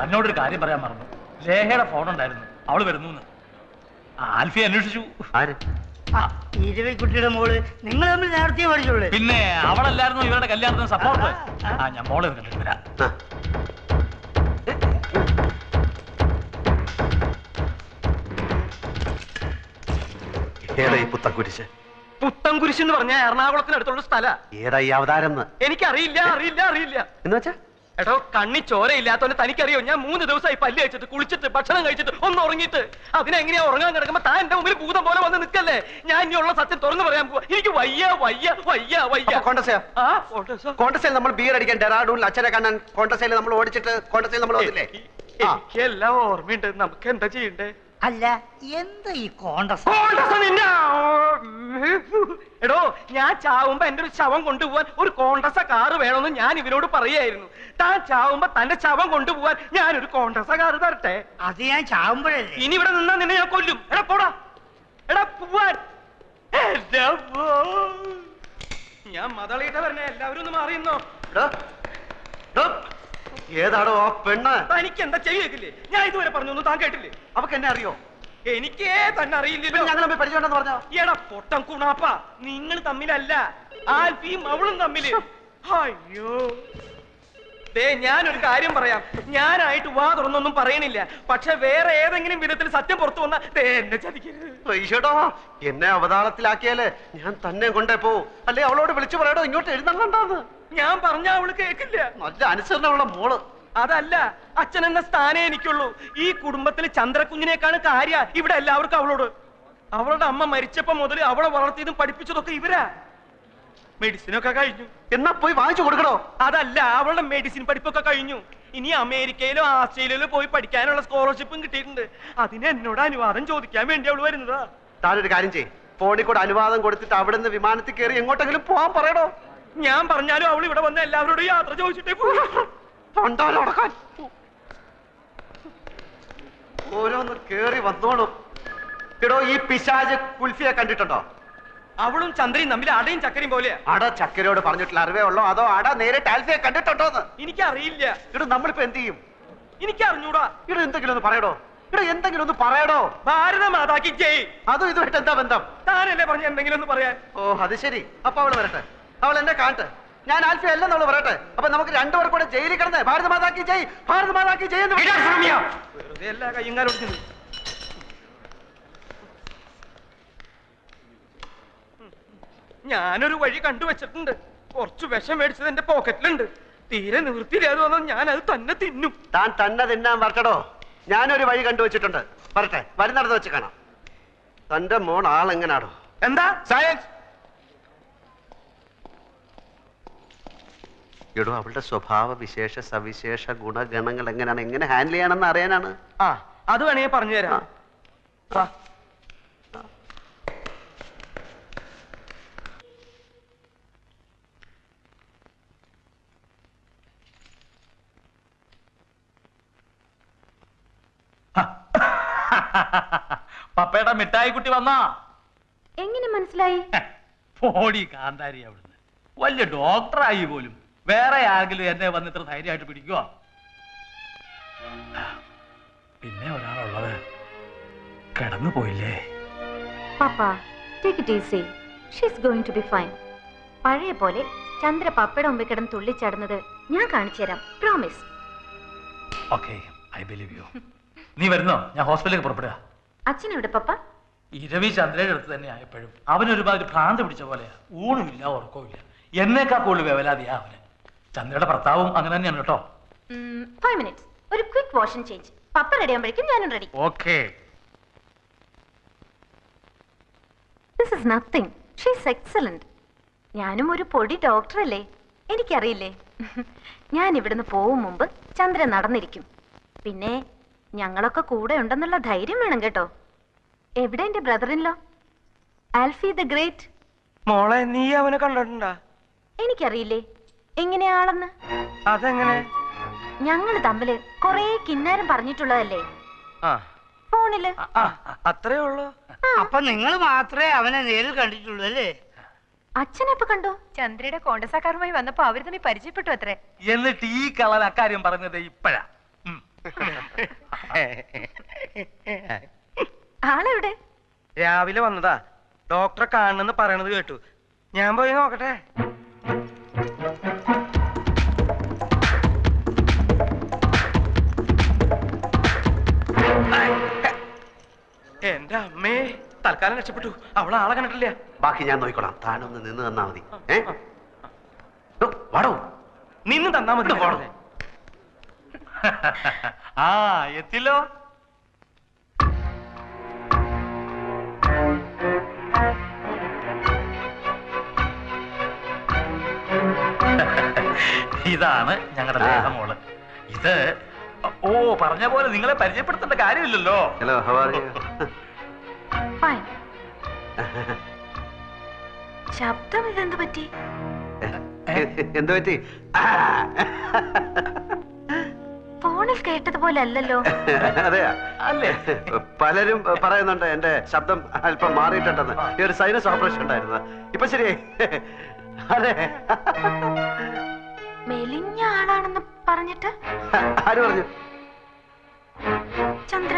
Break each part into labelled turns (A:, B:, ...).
A: തന്നോടൊരു കാര്യം പറയാൻ മറന്നു. ലേഹയുടെ ഫോൺ ഉണ്ടായിരുന്നു. അവൾ വരുന്നു ആൽഫി അന്വേഷിച്ചു.
B: ആര്?
C: ആ, ഇരവിക്കുട്ടിയുടെ മോൾ നിങ്ങൾ തമ്മിൽ നേരത്തെ പഠിച്ചോളൂ.
A: പിന്നെ അവളല്ലായിരുന്നു ഇവരുടെ കല്യാണത്തിന് സപ്പോർട്ട് ആ ഞാൻ മോളെ കണ്ടിട്ട് വരാം.
B: ഏതാ ഈ പുത്തക്കുരിശ്
D: പുത്തൻകുരിശ് എന്ന് പറഞ്ഞ എറണാകുളത്തിനടുത്തുള്ള സ്ഥല.
B: ഏതായി ഈ അവതാരം എന്ന്?
D: എനിക്കറിയില്ല അറിയില്ല അറിയില്ല.
B: എന്ന് വെച്ചാ?
D: എടോ കണ്ണി ചോരയില്ലാത്തവനെ തനിക്കറിയോ ഞാൻ മൂന്ന് ദിവസമായി പല്ല് കഴിച്ചിട്ട് കുളിച്ചിട്ട് ഭക്ഷണം കഴിച്ചിട്ട് ഒന്ന് ഉറങ്ങിയിട്ട്. അതിനെങ്ങനെയാ ഉറങ്ങാൻ കിടക്കുമ്പോ താൻ എന്റെ മുമ്പിൽ ഭൂതം പോലെ വന്ന് നിൽക്കല്ലേ? ഞാൻ ഇനിയുള്ള സത്യം തുറന്നു പറയാൻ പോവാ. എനിക്ക് വയ്യ വയ്യ വയ്യ വയ്യ?
B: കോണ്ടസയിൽ നമ്മൾ ബിയർ അടിക്കാൻ ഡെറാഡൂണിൽ അച്ഛനെ കാണാൻ കോണ്ടസയിൽ നമ്മൾ ഓടിച്ചിട്ട് കോണ്ടസയിൽ നമ്മൾ വന്നില്ലേ.
D: എനിക്കെല്ലാം ഓർമ്മയുണ്ട്. നമുക്ക് എന്താ ചെയ്യണ്ടേ?
C: അല്ല എന്ത് ഈ കോണ്ടസ്?
D: കോണ്ടസ് നിന്നെ? എടോ ഞാൻ ചാവുമ്പോ എന്റെ ഒരു ശവം കൊണ്ടുപോവാൻ ഒരു കോണ്ടസ കാറ് വേണമെന്ന് ഞാൻ ഇവരോട് പറയായിരുന്നു. താൻ ചാവുമ്പോ തന്റെ ശവം കൊണ്ടുപോവാൻ ഞാൻ ഒരു കോണ്ടസ കാറ് തരട്ടെ?
C: അത് ഞാൻ ചാവുമ്പോഴല്ലേ?
D: ഇനി ഇവിടെ നിന്നാ നിന്നെ ഞാൻ കൊല്ലും. എടാ പോടാ. എടാ പോവാൻ. ഞാൻ മതളിയിട്ട് പറഞ്ഞ എല്ലാവരും ഒന്ന് മാറിയുന്നോ
B: എടോ. ഏതാടോ ആ പെണ്ണ്?
D: തനിക്ക് എന്താ ചെയ്യേക്കില്ലേ ഞാൻ ഇതുവരെ പറഞ്ഞൊന്നും താൻ കേട്ടില്ലേ?
B: അവക്ക് എന്നെ അറിയോ?
D: എനിക്കേ തന്നെ അറിയില്ലല്ലോ.
B: ഞങ്ങൾ തമ്മിൽ പരിചയമുണ്ടെന്ന് പറഞ്ഞോ?
D: എടാ പൊട്ടം കുണാപ്പ. നിങ്ങൾ തമ്മിലല്ല. ആൽഫിയും അവളും തമ്മിൽ. അയ്യോ. ദേ ഞാനൊരു കാര്യം പറയാം. ഞാനായിട്ട് വാ തുറന്നൊന്നും പറയണില്ല. പക്ഷെ വേറെ ഏതെങ്കിലും വിധത്തിൽ സത്യം പുറത്തു വന്ന എന്നെ ചതിക്കരുത്.
B: ഈശോട്ടോ എന്നെ അവതാളത്തിലാക്കിയാലേ ഞാൻ തന്നെ കൊണ്ടേ പോവും. അല്ലെ അവളോട് വിളിച്ചു പറയടോ ഇങ്ങോട്ട് എഴുന്നള്ളണ്ടാന്ന്.
D: ഞാൻ പറഞ്ഞ അവൾ കേക്കില്ല.
B: നല്ല അനുസരണമുള്ള മോൾ.
D: അതല്ല അച്ഛൻ എന്ന സ്ഥാനേ എനിക്കുള്ളൂ. ഈ കുടുംബത്തിൽ ചന്ദ്രകുഞ്ഞിനേക്കാണ് കാര്യ ഇവിടെ എല്ലാവർക്കും അവളോട്. അവളുടെ അമ്മ മരിച്ചപ്പോ മുതൽ അവളെ വളർത്തിയതും പഠിപ്പിച്ചതൊക്കെ ഇവരാ. മെഡിസിനൊക്കെ കഴിഞ്ഞു.
B: എന്നാ പോയി വാങ്ങിച്ചു കൊടുക്കണോ?
D: അതല്ല അവളുടെ മെഡിസിൻ പഠിപ്പൊക്കെ കഴിഞ്ഞു. ഇനി അമേരിക്കയിലോ ആസ്ട്രേലിയയിലോ പോയി പഠിക്കാനുള്ള സ്കോളർഷിപ്പും കിട്ടിയിട്ടുണ്ട്. അതിന് എന്നോട് അനുവാദം ചോദിക്കാൻ വേണ്ടി അവൾ വരുന്നതാ.
B: താനൊരു കാര്യം ചെയ്യ്. ഫോണിൽ കൂടെ അനുവാദം കൊടുത്തിട്ട് അവിടുന്ന് വിമാനത്തിൽ കയറി എങ്ങോട്ടെങ്കിലും പോവാൻ പറയണോ?
D: ഞാൻ പറഞ്ഞാലും അവൾ ഇവിടെ വന്ന എല്ലാവരോടും യാത്ര ചോദിച്ചിട്ടേ പോകും
B: ഓരോന്ന് കേറി വന്നോളും. എടോ ഈ പിശാജ് കുൽഫിയെ കണ്ടിട്ടുണ്ടോ?
D: അവളും ചന്ദ്രയും തമ്മിൽ അടയും ചക്കരയും പോലെയാ.
B: അട ചക്കരയോട് പറഞ്ഞിട്ടില്ല അറിവേ ഉള്ളോ. അതോ അട നേരിട്ട് ആൽഫിയെ കണ്ടിട്ടുണ്ടോന്ന്?
D: എനിക്കറിയില്ല.
B: ഇടോ നമ്മളിപ്പോ എന്ത് ചെയ്യും?
D: എനിക്കറിഞ്ഞൂടാ.
B: ഇടോ എന്തെങ്കിലും ഒന്ന് പറയടോ. ഇടോ എന്തെങ്കിലും ഒന്ന് പറയടോ.
D: ഭാരത മാതാക്കി ജയ്.
B: അതും ഇതുമായിട്ട് എന്താ ബന്ധം?
D: താനല്ലേ പറഞ്ഞ എന്തെങ്കിലും ഒന്ന് പറയാൻ?
B: ഓ അത് ശരി. അപ്പൊ അവൾ വരട്ടെ. അവൾ എന്നെ കാണട്ടെ ഞാൻ ആൽഫി അല്ലെന്ന് അവൾ പറയട്ടെ. അപ്പൊ നമുക്ക് രണ്ടുപേർ കൂടെ ജയിലിൽ കിടന്ന് ഭാരത മാതാക്കി ജയ് ഭാരത മാതാക്കി ജയ് എന്ന്
D: എല്ലാ. ഞാനൊരു വഴി കണ്ടുവച്ചിട്ടുണ്ട് കുറച്ച് വിഷം മേടിച്ചത് എന്റെ പോക്കറ്റിലുണ്ട്. തീരെ നിവൃത്തിയില്ലാതെ വന്നാൽ ഞാൻ അത് തന്നെ തിന്നും.
B: താൻ തന്നെ തിന്നാൻ വരട്ടടോ. ഞാനൊരു വഴി കണ്ടുവച്ചിട്ടുണ്ട് വരട്ടെ വരുന്നിടത്ത് വെച്ച് കാണാം. തന്റെ മോൾ ആളെങ്ങനാടോ
D: എന്താ? സയൻസ്.
B: എടോ അവളുടെ സ്വഭാവ വിശേഷ സവിശേഷ ഗുണഗണങ്ങൾ എങ്ങനെയാണ്? എങ്ങനെ ഹാൻഡിൽ ചെയ്യണമെന്ന് അറിയാനാണ്?
D: ആ അത് വേണമെങ്കിൽ പറഞ്ഞു തരാം.
A: പപ്പയുടെ മിഠായി കുട്ടി വന്നാ?
E: എങ്ങനെ മനസ്സിലായി?
A: പോടി കാന്താരി അവിടുന്ന്. വലിയ ഡോക്ടറായി പോലും. വേറെ ആരെങ്കിലും എന്നെ വന്ന് ഇത്ര ധൈര്യമായിട്ട് പിടിക്കുവോ? പിന്നെ ഒരാളുള്ളത് കിടന്നു പോയില്ലേ?
E: Papa take it easy she's going to be fine പഴയ പോലെ ചന്ദ്ര പപ്പയുടെ മുമ്പിൽ കിടന്ന് തുള്ളിച്ചാടുന്നത് ഞാൻ കാണിച്ചു തരാം. Promise
A: okay I believe you നീ വരുന്നോ? ഞാൻ ഹോസ്പിറ്റലിലേക്ക് പുറപ്പെടുക.
E: അച്ഛൻ എവിടെ പപ്പ?
A: ഇരവി ചന്ദ്രയുടെ അടുത്ത് തന്നെ ആയപ്പോഴും അവനൊരുപാട് ഭ്രാന്ത് പിടിച്ച പോലെയാ. ഊണുമില്ല ഉറക്കവുമില്ല. എന്നേക്കാ കൂടുതൽ വേവലാതിയാ അവന്. ചന്ദ്രയുടെ ഭർത്താവും അങ്ങനെ തന്നെയാണ് കേട്ടോ.
E: ഫൈവ് മിനിറ്റ്സ് ഒരു quick wash and change papa ready ആകുമ്പോഴേക്കും ഞാനും ready
A: okay
E: this is nothing she's excellent ഞാനും ഒരു പൊടി ഡോക്ടറല്ലേ എനിക്കറിയില്ലേ? ഞാൻ ഇവിടുന്ന് പോവും മുമ്പ് ചന്ദ്രൻ നടന്നിരിക്കും. പിന്നെ ഞങ്ങളൊക്കെ കൂടെ ഉണ്ടെന്നുള്ള ധൈര്യം വേണം കേട്ടോ. എവിടെ എന്റെ ബ്രദറിൻലോ ആൽഫി ദ ഗ്രേറ്റ്
D: മോളെ നീ അവനെ കണ്ടിട്ടുണ്ടാ?
E: എനിക്കറിയില്ലേ? എങ്ങനെയാളെന്ന്
D: അതെങ്ങനെ?
E: ഞങ്ങൾ തമ്മിൽ കൊറേ കിന്നാരം പറഞ്ഞിട്ടുള്ളതല്ലേ?
D: ആ. ഫോണിൽ. അത്രേ ഉള്ളൂ?
C: അപ്പൊ നിങ്ങൾ മാത്രമേ അവനെ നേരിൽ കണ്ടിട്ടുള്ളൂ അല്ലേ?
E: അച്ഛനെപ്പോ കണ്ടു?
F: ചന്ദ്രയുടെ കോണ്ടസാക്കാരുമായി വന്നപ്പോ അവർ തമ്മിൽ പരിചയപ്പെട്ടു അത്രേ.
A: എന്നിട്ട് ഈ കളൻ അക്കാര്യം പറഞ്ഞത് ഇപ്പഴാ.
E: ആളെവിടെ?
D: രാവിലെ വന്നതാ. ഡോക്ടറെ കാണണമെന്ന് പറയണത് കേട്ടു. ഞാൻ പോയി നോക്കട്ടെ. എന്റെ അമ്മേ തൽക്കാലം രക്ഷപ്പെട്ടു. അവളെ ആളെ കണ്ടിട്ടില്ല.
B: ബാക്കി ഞാൻ നോക്കിക്കോളാം. താനൊന്ന് നിന്ന് തന്നാ മതി. ഏ? വാടോ.
D: നിന്ന് തന്നാ മതി.
B: വാടോ.
A: ആ എത്തില്ലോ. ഇതാണ് ഞങ്ങളുടെ. ദേഹമോൾ ഇത് ഓ പറഞ്ഞ പോലെ നിങ്ങളെ പരിചയപ്പെടുത്തേണ്ട കാര്യമില്ലല്ലോ.
B: ഹലോ
E: ഫൈൻ ശബ്ദം ഇതെന്ത് പറ്റി?
B: എന്ത് പറ്റി?
E: ഫോണിൽ കേട്ടതുപോലെ അല്ലല്ലോ.
B: അതെയാ
A: അല്ലേ?
B: പലരും പറയുന്നുണ്ട് എന്റെ ശബ്ദം അല്പം മാറിയിട്ടുണ്ടെന്ന് ഈ ഒരു സൈനസ് ഓപ്പറേഷൻ ഉണ്ടായിരുന്നു. ഇപ്പൊ ശരി. അതെ.
E: മെലിഞ്ഞ ആളാണെന്ന് പറഞ്ഞിട്ട്?
B: ആര് പറഞ്ഞു?
E: ചന്ദ്ര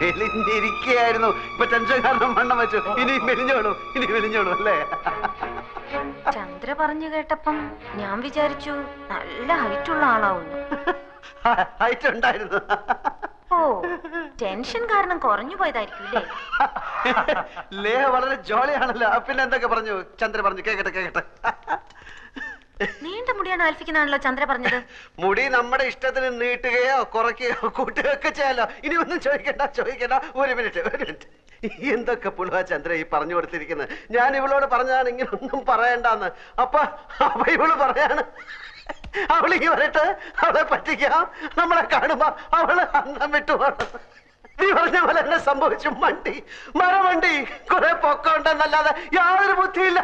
B: മെലിഞ്ഞിരിക്കുകയായിരുന്നു. ഇപ്പൊ ടെൻഷൻ കാരണം വണ്ണം വെച്ചു. ഇനി മെലിഞ്ഞോളൂ ഇനി മെലിഞ്ഞോളൂ അല്ലേ?
E: ചന്ദ്ര പറഞ്ഞു കേട്ടപ്പം ഞാൻ വിചാരിച്ചു നല്ല ഹൈറ്റ് ഉള്ള ആളാവുന്നു.
B: ഹൈറ്റ് ഉണ്ടായിരുന്നു.
E: ഓ ടെൻഷൻ കാരണം കുറഞ്ഞു പോയതായിരിക്കും
B: ലേഹ വളരെ ജോളിയാണല്ലോ പിന്നെ എന്തൊക്കെ പറഞ്ഞു? ചന്ദ്ര പറഞ്ഞു കേക്കട്ടെ കേക്കട്ടെ.
E: നീണ്ട മുടിയാണ് ആൽഫിക്കുന്നാണല്ലോ ചന്ദ്ര പറഞ്ഞത്.
B: മുടി നമ്മുടെ ഇഷ്ടത്തിന് നീട്ടുകയോ കുറയ്ക്കുകയോ കൂട്ടുകയോ ഒക്കെ ചെയ്യാലോ. ഇനി ഒന്നും ചോദിക്കണ്ട ചോദിക്കണ്ട. ഒരു മിനിറ്റ് ഒരു മിനിറ്റ്. എന്തൊക്കെ പുളുവാ ചന്ദ്ര ഈ പറഞ്ഞു കൊടുത്തിരിക്കുന്നത്? ഞാൻ ഇവളോട് പറഞ്ഞാണ് ഇങ്ങനെ ഒന്നും പറയണ്ടെന്ന്. അപ്പൊ അപ്പൊ ഇവൾ പറയാണ്. അവളിങ്ങി വരട്ട് അവളെ പറ്റിക്കാം. നമ്മളെ കാണുമ്പോ അവൾ അന്നം വിട്ടു നീ പറഞ്ഞ പോലെ എന്നെ സംഭവിച്ചു മണ്ടി. മരവണ്ടി കുറെ പൊക്കമുണ്ടെന്നല്ലാതെ യാതൊരു ബുദ്ധിയില്ല.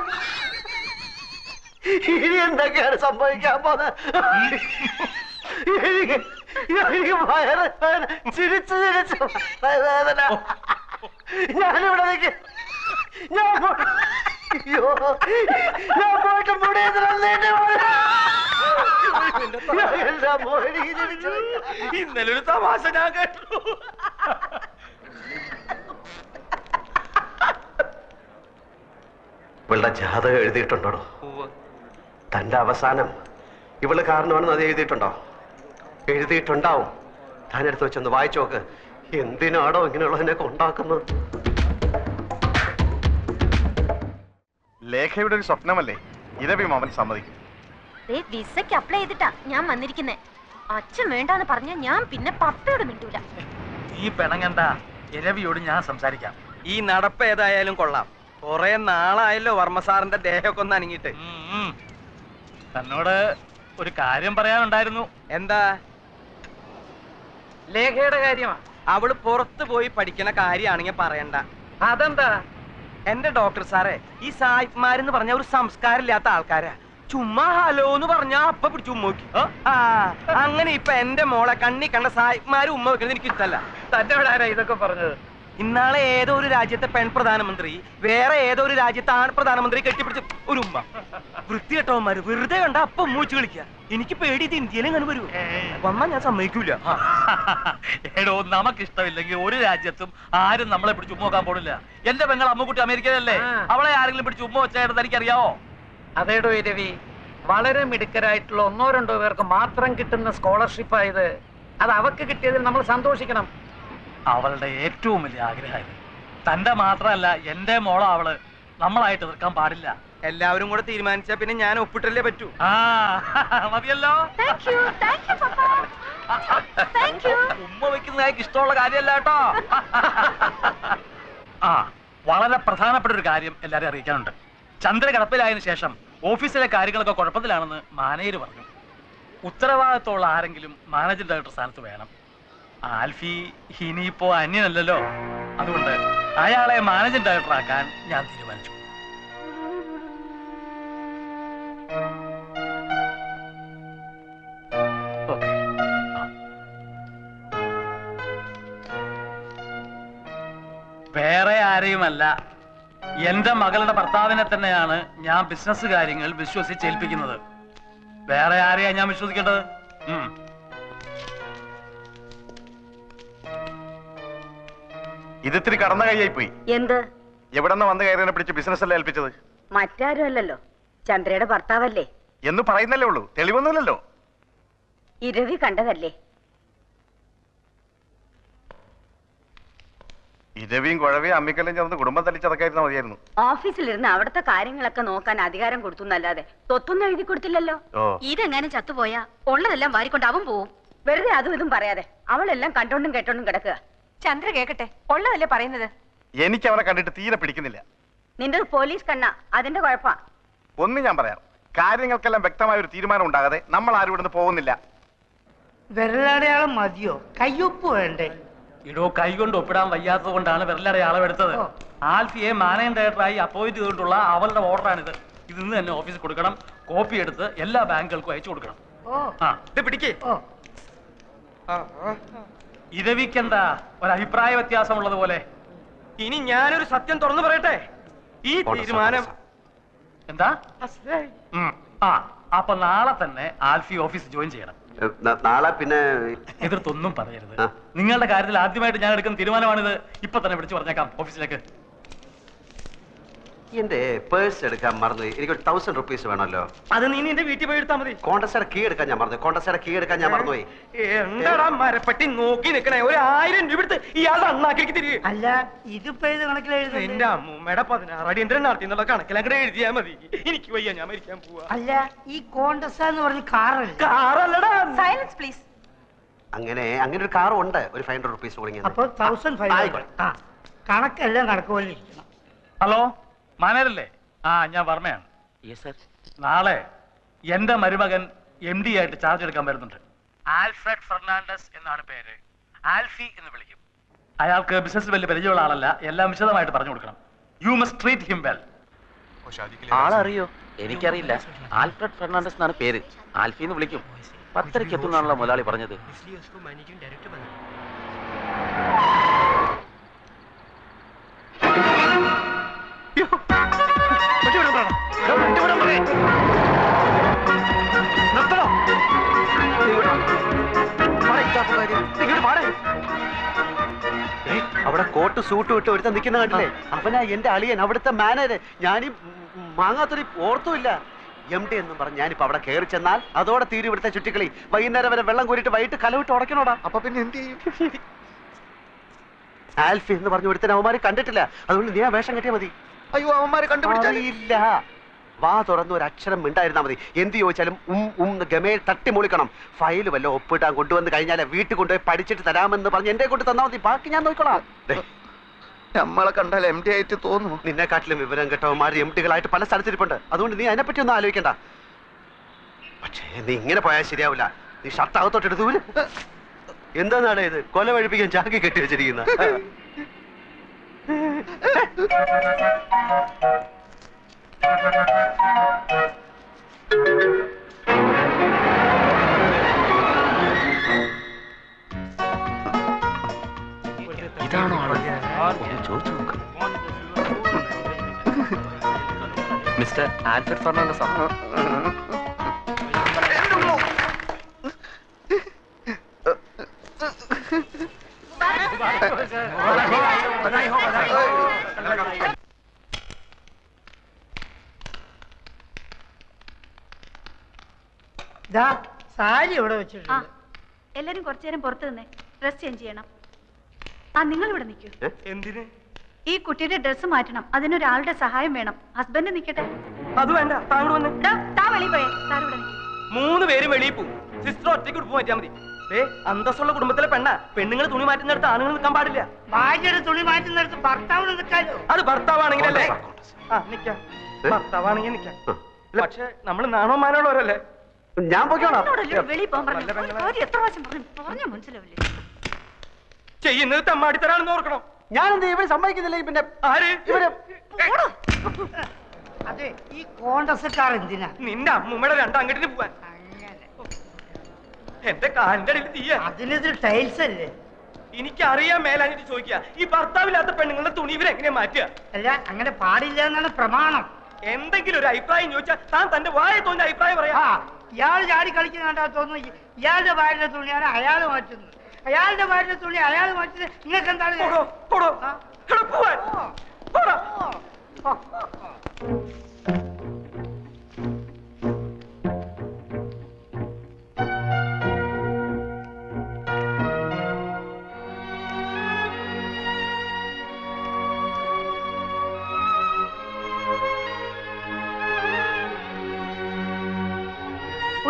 B: ഇനി എന്തൊക്കെയാണ് സംഭവിക്കാൻ പോകുന്നത്? എനിക്ക് വയറ് ചിരിച്ചു ചിരിച്ചു വേദന. ഞാനിവിടെ നിൽക്ക ഞാൻ അയ്യോ ഞാൻ പോയിട്ട്
D: ഇന്നലെ ഒരു തമാശ ഞാൻ കേട്ടു.
B: പിള്ള ജാതകം എഴുതിയിട്ടുണ്ടോ തന്റെ അവസാനം. ഇവൾ കാരണമാണെന്ന് അത് എഴുതിയിട്ടുണ്ടോ? എഴുതിയിട്ടുണ്ടാവും. താനെടുത്ത് വെച്ചൊന്ന് വായിച്ചു നോക്ക്. എന്തിനാണോ ഇങ്ങനെയുള്ളതിനൊക്കെ ഉണ്ടാക്കുന്നത്
F: ലേഖയുടെ ഒരു സ്വപ്നമല്ലേ? ഇരവി അവൻ സമ്മതിക്കും.
E: ദേ വിസയ്ക്ക് അപ്ലൈ ചെയ്തിട്ടാ ഞാൻ വന്നിരിക്കുന്നേ. അച്ഛൻ വേണ്ടാന്ന് പറഞ്ഞ ഞാൻ പിന്നെ പപ്പയോട് മിണ്ടൂല.
A: ഈ പിണങ്ങണ്ട ഇരവിയോട് ഞാൻ സംസാരിക്കാം.
D: ഈ നടപ്പ് ഏതായാലും കൊള്ളാം. കൊറേ നാളായല്ലോ വർമ്മസാറിന്റെ ദേഹമൊക്കെ ഒന്ന് അനങ്ങിയിട്ട്.
A: തന്നോട് ഒരു കാര്യം പറയാനുണ്ടായിരുന്നു.
D: എന്താ? ലേഖയുടെ കാര്യമാ. അവൾ പുറത്തു പോയി പഠിക്കണ കാര്യമാണെങ്കിൽ പറയണ്ട. അതെന്താ? എന്റെ ഡോക്ടർ സാറേ ഈ സായിപ്മാരെന്ന് പറഞ്ഞ ഒരു സംസ്കാരമില്ലാത്ത ആൾക്കാരാ. ചുമ്മാ ഹലോ എന്ന് പറഞ്ഞാ അപ്പ പിടിച്ചു ഉമ്മ നോക്കി ആ? അങ്ങനെ ഇപ്പൊ എന്റെ മോളെ കണ്ണി കണ്ട സായിപ്മാര് ഉമ്മ വെക്കുന്നത് എനിക്ക് ഇഷ്ടല്ല.
A: തന്നെ ആരാ ഇതൊക്കെ പറഞ്ഞത്?
D: ഇന്നാളെ ഏതോ ഒരു രാജ്യത്തെ പെൺ പ്രധാനമന്ത്രി വേറെ ഏതോ ഒരു രാജ്യത്തെ ആൺ പ്രധാനമന്ത്രി കെട്ടിപ്പിടിച്ച് ഒരു ഉമ്മ. വൃത്തികെട്ടവന്മാര് വെറുതെ കണ്ട അപ്പം മൂച്ചു കളിക്കുക എനിക്ക് പേടി ഇത് ഇന്ത്യയിലും അങ്ങനെ വരൂ വന്നാ ഞാൻ സമ്മതിക്കൂല.
A: എടോ നമുക്കിഷ്ടമില്ലെങ്കിൽ ഒരു രാജ്യത്തും ആരും നമ്മളെ പിടിച്ച് ഉമ്മ നോക്കാൻ പോണില്ല. എന്റെ പെങ്ങൾ അമ്മുക്കുട്ടി അമേരിക്കയിലല്ലേ? അവളെ ആരെങ്കിലും പിടിച്ച് ഉമ്മ വെച്ചായിരുന്നു എനിക്കറിയാവോ?
G: അതേടോ രവി വളരെ മിടുക്കരായിട്ടുള്ള ഒന്നോ രണ്ടോ പേർക്ക് മാത്രം കിട്ടുന്ന സ്കോളർഷിപ്പ് ആയത് അത് അവക്ക് കിട്ടിയതിൽ നമ്മൾ സന്തോഷിക്കണം.
A: അവളുടെ ഏറ്റവും വലിയ ആഗ്രഹമായിരുന്നു തന്റെ മാത്രമല്ല എന്റെ മോള അവൾ നമ്മളായിട്ട് എതിർക്കാൻ പാടില്ല.
D: എല്ലാവരും കൂടെ തീരുമാനിച്ചാ പിന്നെ ഞാൻ ഒപ്പിട്ടല്ലേ പറ്റൂ.
A: ആ മതിയല്ലോ. ഉമ്മ വെക്കുന്ന ഇഷ്ടമുള്ള കാര്യമല്ല കേട്ടോ. ആ വളരെ പ്രധാനപ്പെട്ട ഒരു കാര്യം എല്ലാരും അറിയിക്കാനുണ്ട്. ചന്ദ്ര കിടപ്പിലായതിനു ശേഷം ഓഫീസിലെ കാര്യങ്ങളൊക്കെ കുഴപ്പത്തിലാണെന്ന് മാനേജർ പറഞ്ഞു. ഉത്തരവാദിത്തമുള്ള ആരെങ്കിലും മാനേജർ ഡയറക്ടർ സ്ഥാനത്ത് വേണം. ആൽഫി ഇനിയിപ്പോ അന്യനല്ലല്ലോ. അതുകൊണ്ട് അയാളെ മാനേജിംഗ് ഡയറക്ടർ ആക്കാൻ ഞാൻ തീരുമാനിച്ചു. വേറെ ആരെയുമല്ല എന്റെ മകളുടെ ഭർത്താവിനെ തന്നെയാണ് ഞാൻ ബിസിനസ് കാര്യങ്ങൾ വിശ്വസിച്ചേൽപ്പിക്കുന്നത് വേറെ ആരെയാ ഞാൻ വിശ്വസിക്കേണ്ടത്?
F: ഇത് ഇത്തിരി കടന്ന കൈയായി പോയി.
H: എന്ത്?
F: എവിടെന്ന് വന്ന് കയറിനെ പിടിച്ച് ബിസിനസ് അല്ലേ ഏൽപ്പിച്ചത്?
H: മറ്റാരും അല്ലല്ലോ. ചന്ദ്രയുടെ ഭർത്താവല്ലേ?
F: എന്ന് പറയുന്നല്ലേ ഉള്ളൂ. തെളിവൊന്നുമില്ലല്ലോ.
H: ഇരവി കണ്ടതല്ലേ?
F: ഇരവിയും കുഴവിയും അമ്മിക്കല്ലും ചേർന്ന് കുടുംബം തല്ലിച്ചതൊക്കെയായിരുന്നു മതിയായിരുന്നു.
H: ഓഫീസിലിരുന്ന് അവിടുത്തെ കാര്യങ്ങളൊക്കെ നോക്കാൻ അധികാരം കൊടുത്തു എന്നല്ലാതെ തൊത്തൊന്നും എഴുതി കൊടുത്തില്ലല്ലോ.
F: ഓ.
E: ഇതെങ്ങാനും ചത്തുപോയാ? ഉള്ളതെല്ലാം വാരിക്കൊണ്ട് അവൻ പോവും.
H: വെറുതെ അതും ഇതും പറയാതെ അവളെല്ലാം കണ്ടോണ്ടും കേട്ടോണ്ടും കിടക്കുക.
E: ചന്ദ്ര കേക്കട്ടെ. ഉള്ളതല്ലേ പറയുന്നത്?
F: എനിക്ക് അവനെ കണ്ടിട്ട് തീരെ പിടിക്കുന്നില്ല.
H: നിന്റെ പോലീസ് കണ്ണ. അതിന്റെ കുഴപ്പാ.
F: ഒന്ന് ഞാൻ പറയാം. കാര്യങ്ങൾക്കെല്ലാം വ്യക്തമായ ഒരു തീരുമാനം ഉണ്ടാകാതെ നമ്മൾ ആരും ഇവിടുന്ന് പോകുന്നില്ല.
C: വിരലടയാളം മതിയോ? കയ്യൊപ്പ് വേണ്ടേ?
A: ഇടോ കൈകൊണ്ട് ഒപ്പിടാൻ വയ്യാത്തത് കൊണ്ടാണ് വിരലടയാളം എടുത്തത് ആൽഫിയെ മാനേജ് ഡയറക്ടറായി അപ്പോയിന്റ് ചെയ്തിട്ടുള്ള അവളുടെ ഓർഡറാണിത്. ഇത് ഇന്ന് തന്നെ ഓഫീസിൽ കൊടുക്കണം. കോപ്പി എടുത്ത് എല്ലാ ബാങ്കുകൾക്കും അയച്ചു കൊടുക്കണം.
C: ഓ.
A: ആ
D: ഇത് പിടിക്കേ.
C: ഓ
A: ഇരവിക്കെന്താ ഒരു അഭിപ്രായ വ്യത്യാസമുള്ളത് പോലെ
D: ഇനി ഞാനൊരു സത്യം തുറന്നു പറയട്ടെ? ഈ തീരുമാനം
A: എന്താ. ആ അപ്പൊ നാളെ തന്നെ ആൽഫി ഓഫീസ് ജോയിൻ ചെയ്യണം.
B: നാളെ പിന്നെ
A: എതിർത്തൊന്നും പറയരുത്. നിങ്ങളുടെ കാര്യത്തിൽ ആദ്യമായിട്ട് ഞാൻ എടുക്കുന്ന തീരുമാനമാണിത്. ഇപ്പൊ തന്നെ വിളിച്ചു പറഞ്ഞേക്കാം ഓഫീസിലേക്ക്.
B: എന്റെ പേഴ്സ് എടുക്കാൻ മറന്നു. എനിക്കൊരു തൗസൻഡ് റുപ്പീസ് വേണമല്ലോ.
D: അത് നീ നിന്റെ വീട്ടിൽ പോയി എടുത്താ മതി.
B: കോണ്ടസയുടെ കീ എടുക്കാൻ ഞാൻ മറന്നു. കോണ്ടസയുടെ കീ എടുക്കാൻ ഞാൻ മറന്നുപോയി.
D: എന്താടാ മരപ്പെട്ടി നോക്കി നിൽക്കണേ ഒരു ആയിരം രൂപ എടുത്ത് ഇയാൾ അണ്ണാക്കിലേക്ക് തിരികെ.
C: അല്ല ഇതിപ്പോ ഏത് കണക്കിൽ
D: എന്റെ അമ്മൂമ്മയുടെ പതിനാറ് അടിയന്തരം നടത്തി എന്നുള്ള കണക്കിലങ്ങടെ എഴുതിയാ മതി. എനിക്ക് വയ്യ ഞാൻ മരിക്കാൻ പോവാ.
C: അല്ല ഈ കോണ്ടസ എന്ന് പറഞ്ഞ കാറല്ല?
D: കാറല്ലടാ.
E: സൈലൻസ് പ്ലീസ്
B: അങ്ങനെ അങ്ങനെ ഒരു കാറും ഉണ്ട്. ഒരു ഫൈവ് ഹൺഡ്രഡ് റുപ്പീസ് തുടങ്ങിയത്
C: അപ്പൊ തൗസൻഡ് ഫൈവ് ആ കണക്കെല്ലാം കണക്ക് പോലെ
A: ഹലോ മാനേജല്ലേ ആ ഞാൻ വർമ്മയാണ്. നാളെ എന്റെ മരുമകൻ എം ഡി ആയിട്ട് ചാർജ് എടുക്കാൻ വരുന്നുണ്ട്. ആൽഫ്രഡ് ഫെർണാണ്ടസ് എന്നാണ് പേര്. ആൽഫി എന്ന് വിളിക്കും. അയാൾക്ക് ബിസിനസ് വലിയ പരിചയമുള്ള ആളല്ല. എല്ലാം വിശദമായിട്ട് പറഞ്ഞു കൊടുക്കണം. You must treat him well
I: ആളറിയോ? എനിക്കറിയില്ല. ആൽഫ്രഡ് ഫെർണാണ്ടസ് എന്നാണ് പേര്. ആൽഫി എന്ന് വിളിക്കും. പത്തരയ്ക്ക് എത്തുന്നാണല്ലോ മുതലാളി പറഞ്ഞത്.
B: അവിടെ കോട്ട് സൂട്ട് വിട്ട് ഒരുത്ത നിൽക്കുന്ന കണ്ടില്ലേ? അവനാ എന്റെ അളിയൻ അവിടുത്തെ മാനേജർ ഞാനീ മാങ്ങാത്തൊരു ഓർത്തുമില്ല. എം ഡി എന്നും പറഞ്ഞ് ഞാനിപ്പോ അവിടെ കയറി ചെന്നാൽ അതോടെ തീരും ഇവിടുത്തെ ചുറ്റിക്കളി. വൈകുന്നേരം വരെ വെള്ളം കൂരിട്ട് വൈകിട്ട് കലവിട്ട് ഉടക്കണോടാ.
F: അപ്പൊ പിന്നെ എന്ത് ചെയ്യും?
B: ആൽഫി എന്ന് പറഞ്ഞ ഒരുത്തൻ അവന്മാര് കണ്ടിട്ടില്ല. അതുകൊണ്ട് നീ ആ വേഷം കെട്ടിയാ മതി.
F: അയ്യോ അവന്മാരെ
B: കണ്ടുപിടിച്ചില്ല വാ തുറന്ന് ഒരു അക്ഷരം മിണ്ടായിരുന്നാ മതി. എന്ത് ചോദിച്ചാലും ഉം ഉം ഗമേ ഗമയിൽ തട്ടി മുളിക്കണം. ഫയൽ വല്ല ഒപ്പിട്ടാൻ കൊണ്ടുവന്ന് കഴിഞ്ഞാലേ വീട്ടിൽ കൊണ്ടുപോയി പഠിച്ചിട്ട് തരാമെന്ന് പറഞ്ഞ് എന്റെ കൊണ്ട് തന്നാ മതി. ബാക്കി ഞാൻ നോക്കിക്കോളാം.
F: നമ്മളെ കണ്ടാൽ എം ഡി ആയിട്ട് തോന്നുന്നു
B: നിന്നെക്കാട്ടിലും വിവരം കേട്ടവന്മാർ എം ടികളായിട്ട് പല സ്ഥലത്തിരിപ്പുണ്ട്. അതുകൊണ്ട് നീ അതിനെപ്പറ്റി ഒന്നും ആലോചിക്കണ്ട. പക്ഷേ നീ ഇങ്ങനെ പോയാൽ ശരിയാവില്ല. നീ ഷർട്ട് അകത്തോട്ടെടുത്തു എന്താണ് ഇത്? കൊല വഴിപ്പിക്കാൻ ചാക്കി കെട്ടി വെച്ചിരിക്കുന്ന.
I: ഇതാണോ ഒന്ന് ചോദിച്ചു നോക്ക്. മിസ്റ്റർ ആൽഫ്രഡ് ഫെർണാണ്ടസ്? ആണ്
C: ഇതാ സാരി ഇവിടെ
E: ആ
C: വെച്ചിട്ടുണ്ട്
E: എല്ലാരും കുറച്ചു നേരം പുറത്ത് നിന്നേ. ഡ്രസ് ചേഞ്ച് ചെയ്യണം. ആ നിങ്ങൾ ഇവിടെ നിൽക്കൂ
D: എന്തിന്?
E: ഈ കുട്ടിയുടെ ഡ്രസ്സ് മാറ്റണം. അതിനൊരാളുടെ സഹായം വേണം. ഹസ്ബൻഡ് നിൽക്കട്ടെ
D: അത് വേണ്ട താങ്കൾ വന്ന്.
E: താ വെളി പോയേ. സാർ ഇവിടെ നിൽക്കൂ.
D: മൂന്ന് പേരും വെളിയിൽ പോകും സിസ്റ്റർ ഒറ്റയ്ക്ക് ഉടുപ്പ് മാറ്റിയാൽ മതി. ഏ അന്തസ്സുള്ള കുടുംബത്തിലെ പെണ്ണാ. പെണ്ണുങ്ങൾ തുണി മാറ്റുന്നിടത്ത് ആണുങ്ങൾ നിൽക്കാൻ പാടില്ല.
C: ഭാര്യയുടെ തുണി മാറ്റുന്നിടത്ത് ഭർത്താവിന് നിൽക്കാലോ?
D: അത് ഭർത്താവാണെങ്കിലല്ലേ? ആ നിക്കാം. ഭർത്താവാണെങ്കിൽ നിക്കാം. പക്ഷെ നമ്മൾ നാണോ മാനോളവരല്ലേ
B: ഞാൻ പോയിക്കോളാം.
D: ചെയ്യുന്നത് തമ്മാടിത്തരാണെന്ന് ഓർക്കണം?
B: ഞാനെന്ത് ഇവർ സമ്മതിക്കുന്നില്ല? പിന്നെ
D: ആര്?
B: ഇവർ
E: പോടോ.
C: അതെ ഈ കോൺഗ്രസ്സുകാർ എന്തിനാ?
D: നിന്റെ അമ്മൂമ്മയുടെ രണ്ടാങ്കട്ടിന് പോവാൻ.
C: അങ്ങനെ.
D: എന്റെ കാലിന്റെ അടിയിൽ തീയ.
C: അതിനിത് ടൈൽസ് അല്ലേ?
D: എനിക്കറിയാൻ മേലാഞ്ഞിട്ട് ചോദിക്കുക ഈ ഭർത്താവില്ലാത്ത പെണ്ണുങ്ങളുടെ തുണി ഇവരെങ്ങനെയാ മാറ്റുക?
C: അല്ല അങ്ങനെ പാടില്ല എന്നാണ് പ്രമാണം.
D: എന്തെങ്കിലും ഒരു അഭിപ്രായം ചോദിച്ചാൽ താൻ തന്റെ വായ തോന്നിയ അഭിപ്രായം പറയാ.
C: ഇയാൾ ചാടി കളിക്കുന്ന കണ്ടാൽ തോന്നുന്നു. ഇയാളുടെ ഭാര്യയുടെ തുണിയാണ് അയാൾ മാറ്റുന്നത് അയാളുടെ ഭാര്യ തുണി അയാൾ മാറ്റുന്നത് നിങ്ങൾക്ക് എന്താണ്
D: പോടോ, പോടോ. പോവാൻ. പോടാ.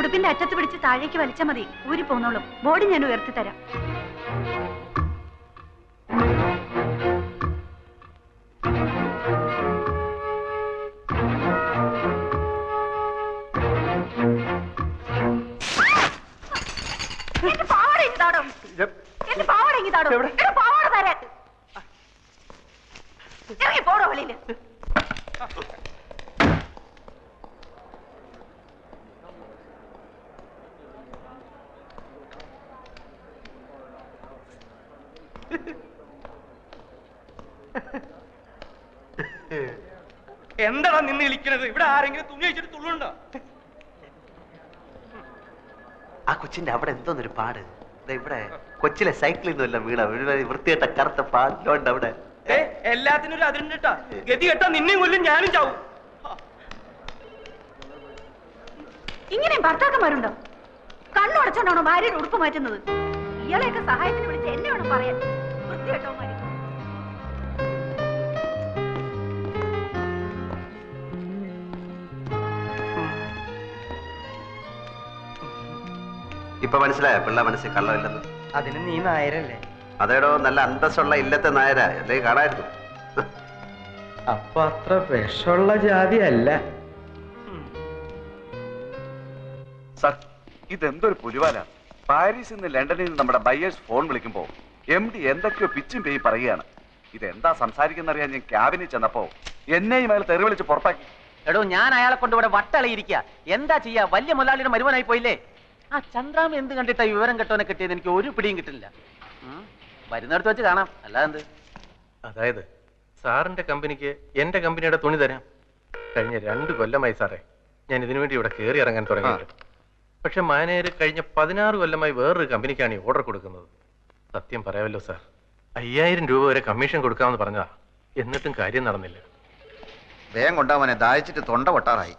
H: ഉടുപ്പിന്റെ അറ്റത്ത് പിടിച്ച് താഴേക്ക് വലിച്ചാൽ മതി. ഊരി പോന്നോളും ബോഡി ഞാൻ ഉയർത്തി തരാം
D: എന്താടാ നിന്ന് കളിക്കണത് ഇവിടെ ആരെങ്കിലും തുണി വെച്ചിട്ട് തുള്ളുണ്ടോ?
B: ആ കൊച്ചിന്റെ അവിടെ എന്തോന്നൊരു പാട്. ദേ ഇവിടെ കൊച്ചിലെ സൈക്കിളിൽ നിന്നല്ല വീണ. വൃത്തികെട്ട കറുത്ത പാടിലുണ്ട് അവിടെ.
D: ഏ എല്ലാത്തിനും ഒരു അതിരുണ്ട് കേട്ടാ ഗതി കെട്ടാ നിന്നെയും കൊല്ലും ഞാനും ചാവും.
H: ഇങ്ങനെ ഭർത്താക്കന്മാരുണ്ടോ? കണ്ണുടച്ചോണ്ടാണോ ഭാര്യയുടെ ഉടുപ്പ് മാറ്റുന്നത്? ഇയാളെയൊക്കെ സഹായത്തിന് വിളിച്ച് എന്നെ വേണം പറയാൻ. വൃത്തികെട്ടവന്മാര്.
B: ഇപ്പൊ മനസ്സിലായ? പിള്ള മനസ്സിൽ കള്ളമില്ലെന്ന്.
D: അതിന് നീ നായരല്ലേ?
B: അതേടോ നല്ല അന്തസ്സുള്ള ഇല്ലത്തെ നായരാ. അല്ലേ കാണായിരുന്നു
D: അപ്പൊ അത്ര വിഷമുള്ള ജാതി അല്ല
F: സർ ഇതെന്തൊരു പുലിവാല. പാരീസിൽ നിന്ന് ലണ്ടനിൽ നിന്ന് നമ്മുടെ ബയ്യേഴ്സ് ഫോൺ വിളിക്കുമ്പോ എം ഡി എന്തൊക്കെയോ പിച്ചും പേയി പറയുകയാണ്. ഇതെന്താ സംസാരിക്കുന്നറിയാൻ ഞാൻ ക്യാബിനിൽ ചെന്നപ്പോ എന്നെയും അയാൾ തെറി വിളിച്ച് പുറത്താക്കി.
I: എടോ ഞാൻ അയാളെ കൊണ്ട് ഇവിടെ വട്ടളയിരിക്കുക എന്താ ചെയ്യാ? വലിയ മുതലാളിയുടെ മരുവനായി പോയില്ലേ? ആ ചന്ദ്രാമ എന്ത് കണ്ടിട്ടാ വിവരം കെട്ടോനെ കിട്ടിയത്? എനിക്ക് ഒരു പിടിയും കിട്ടില്ല വരുന്നിടത്ത് വെച്ച് കാണാം. അല്ലാതെ
J: അതായത് സാറിന്റെ കമ്പനിക്ക് എന്റെ കമ്പനിയുടെ തുണി തരാം. കഴിഞ്ഞ രണ്ട് കൊല്ലമായി സാറേ ഞാൻ ഇതിനു വേണ്ടി ഇവിടെ കയറി ഇറങ്ങാൻ തുടങ്ങിയിട്ട് പക്ഷെ മാനേജർ കഴിഞ്ഞ പതിനാറ് കൊല്ലമായി വേറൊരു കമ്പനിക്കാണ് ഈ ഓർഡർ കൊടുക്കുന്നത്. സത്യം പറയാമല്ലോ സാർ. അയ്യായിരം രൂപ വരെ കമ്മീഷൻ കൊടുക്കാമെന്ന് പറഞ്ഞതാ. എന്നിട്ടും കാര്യം നടന്നില്ല.
K: വേഗം കൊണ്ടാവനെ ദാഹിച്ചിട്ട് തൊണ്ട പൊട്ടാറായി.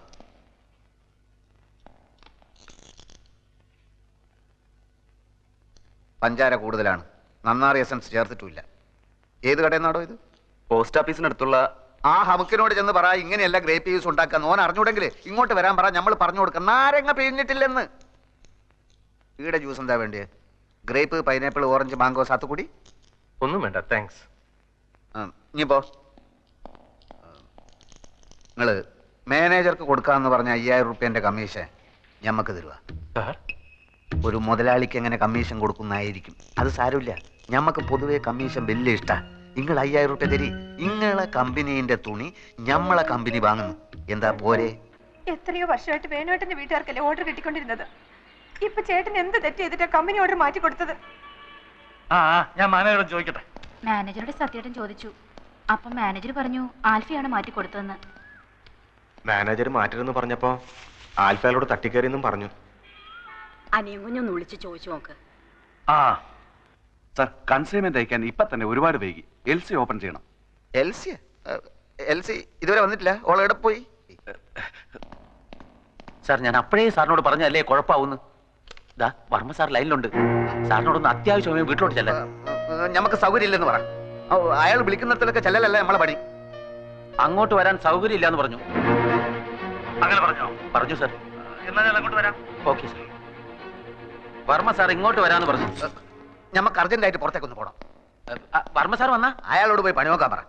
K: പഞ്ചാര കൂടുതലാണ്. നന്നാറി എസൻസ് ചേർത്തിട്ടില്ല ഏത് കടയെന്നാടോ ഇത്?
F: പോസ്റ്റ് ഓഫീസിനടുത്തുള്ള
K: ആ ഹമുക്കിനോട് ചെന്ന് പറ ഇങ്ങനെയല്ല ഗ്രേപ്പ് ജ്യൂസ് ഉണ്ടാക്കാൻ ഓൻ അറിഞ്ഞൂടെങ്കിൽ ഇങ്ങോട്ട് വരാൻ പറ നമ്മൾ പറഞ്ഞു കൊടുക്കാം. നാരങ്ങ പിഴിഞ്ഞിട്ടില്ലെന്ന്. ഈടെ ജ്യൂസ് എന്താ വേണ്ടിയത് ഗ്രേപ്പ് പൈനാപ്പിൾ ഓറഞ്ച് മാങ്കോ സാത്തുകൂടി
J: ഒന്നും വേണ്ട താങ്ക്സ്
K: ഇനിയിപ്പോ നിങ്ങൾ മാനേജർക്ക് കൊടുക്കാന്ന് പറഞ്ഞ അയ്യായിരം റുപ്യന്റെ കമ്മീഷൻ ഞമ്മക്ക്
J: തരുവാ.
K: ഒരു മുതലാളിക്ക് എങ്ങനെ കമ്മീഷൻ കൊടുക്കുന്നതായിരിക്കും? അത് സാരമില്ല. ഞമ്മക്ക് പൊതുവേ കമ്മീഷൻ വലിയ ഇഷ്ടമാണ് നിങ്ങൾ അയ്യായിരം റുപ്യ തരി. നിങ്ങളെ കമ്പനീന്റെ തുണി ഞമ്മളെ കമ്പനി വാങ്ങുന്നു. എന്താ പോരെ?
L: എത്രയോ വർഷമായിട്ട് വേണുവേട്ടന്റെ വീട്ടുകാർക്കല്ലേ ഓർഡർ കിട്ടിക്കൊണ്ടിരുന്നത്. ഇപ്പൊ ചേട്ടൻ എന്ത് തെറ്റ് ചെയ്തിട്ടാ കമ്പനി ഓർഡർ മാറ്റി കൊടുത്തത്?
A: ആ ഞാൻ മാനേജറോട് ചോദിക്കട്ടെ.
M: മാനേജറുടെ സത്യേട്ടൻ ചോദിച്ചു. അപ്പൊ മാനേജർ പറഞ്ഞു ആൽഫിയാണ് മാറ്റി കൊടുത്തതെന്ന്.
J: മാനേജർ മാറ്റരുതെന്ന് പറഞ്ഞപ്പോ ആൽഫയോട് തട്ടിക്കയറിയെന്നും പറഞ്ഞു.
H: അനിയും കുഞ്ഞൊന്ന് വിളിച്ച് ചോദിച്ചു നോക്ക്.
F: ആ സർ കൺസൈൻമെന്റ് അയക്കാൻ ഇപ്പൊ തന്നെ ഒരുപാട് വൈകി. എൽ സി ഓപ്പൺ ചെയ്യണം.
K: എൽസി? എൽസി ഇതുവരെ വന്നിട്ടില്ല. ഓളെവിടെ പോയി?
I: സാർ ഞാൻ അപ്പോഴേ സാറിനോട് പറഞ്ഞല്ലേ കുഴപ്പമാവുന്നു ദാ വർമ്മ സാർ ലൈനിലുണ്ട്. സാറിനോടൊന്ന് അത്യാവശ്യമായി വീട്ടിലോട്ട് ചെല്ലാൻ.
K: ഞമ്മക്ക് സൗകര്യമില്ലെന്ന് പറ. അയാൾ വിളിക്കുന്നിടത്തൊക്കെ ചെല്ലലല്ല നമ്മളെ പണി?
I: അങ്ങോട്ട് വരാൻ സൗകര്യം ഇല്ലാന്ന് പറഞ്ഞു.
A: അങ്ങനെ പറഞ്ഞോ?
I: പറഞ്ഞു സാർ.
A: എന്നാ ഞാൻ അങ്ങോട്ട് വരാം?
I: Okay sir. വർമ്മ സാർ ഇങ്ങോട്ട് വരാന്ന് പറഞ്ഞു.
K: ഞമ്മക്ക് അർജന്റായിട്ട് പുറത്തേക്കൊന്ന് പോണം.
I: വർമ്മ സാർ വന്നാ?
K: അയാളോട് പോയി പണി നോക്കാൻ പറ.